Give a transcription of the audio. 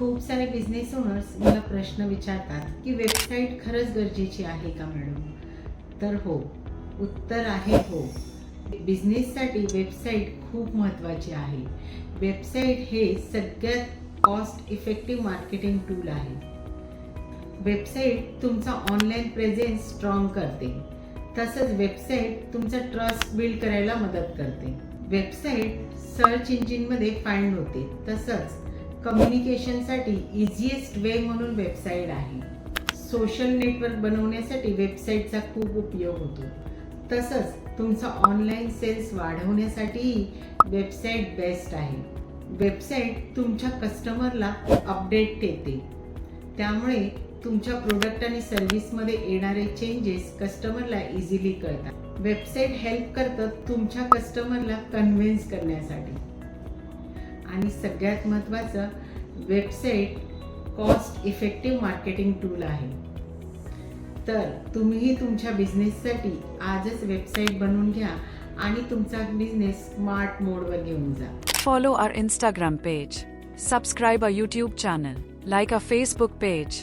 खूप सारे business owners मला प्रश्न विचारतात की वेबसाईट खरंच गरजेची आहे का मॅडम तर हो उत्तर आहे हो. बिझनेससाठी वेबसाईट खूप महत्त्वाची आहे. वेबसाईट हे सगळ्यात कॉस्ट इफेक्टिव्ह मार्केटिंग टूल आहे. वेबसाईट तुमचा ऑनलाईन प्रेझेन्स स्ट्रॉंग करते. तसंच वेबसाईट तुमचा ट्रस्ट बिल्ड करायला मदत करते. वेबसाईट सर्च इंजिनमध्ये फाइंड होते. तसंच कम्युनिकेशनसाठी इझिएस्ट वे म्हणून वेबसाईट आहे. सोशल नेटवर्क बनवण्यासाठी वेबसाईटचा खूप उपयोग होतो. तसंच तुमचा ऑनलाईन सेल्स वाढवण्यासाठीही वेबसाईट बेस्ट आहे. वेबसाईट तुमच्या कस्टमरला अपडेट देते. त्यामुळे तुमच्या प्रोडक्ट आणि सर्व्हिसमध्ये येणारे चेंजेस कस्टमरला इझिली कळतात. वेबसाईट हेल्प करतात तुमच्या कस्टमरला कन्व्हिन्स करण्यासाठी. आणि सगळ्यात महत्त्वाचं website cost effective marketing tool आहे. तर तुम्हीही तुमच्या बिझनेससाठी आजच वेबसाईट बनवून घ्या आणि तुमचा बिझनेस स्मार्ट मोडवर घेऊन जा. Follow our Instagram page subscribe a YouTube channel like a Facebook page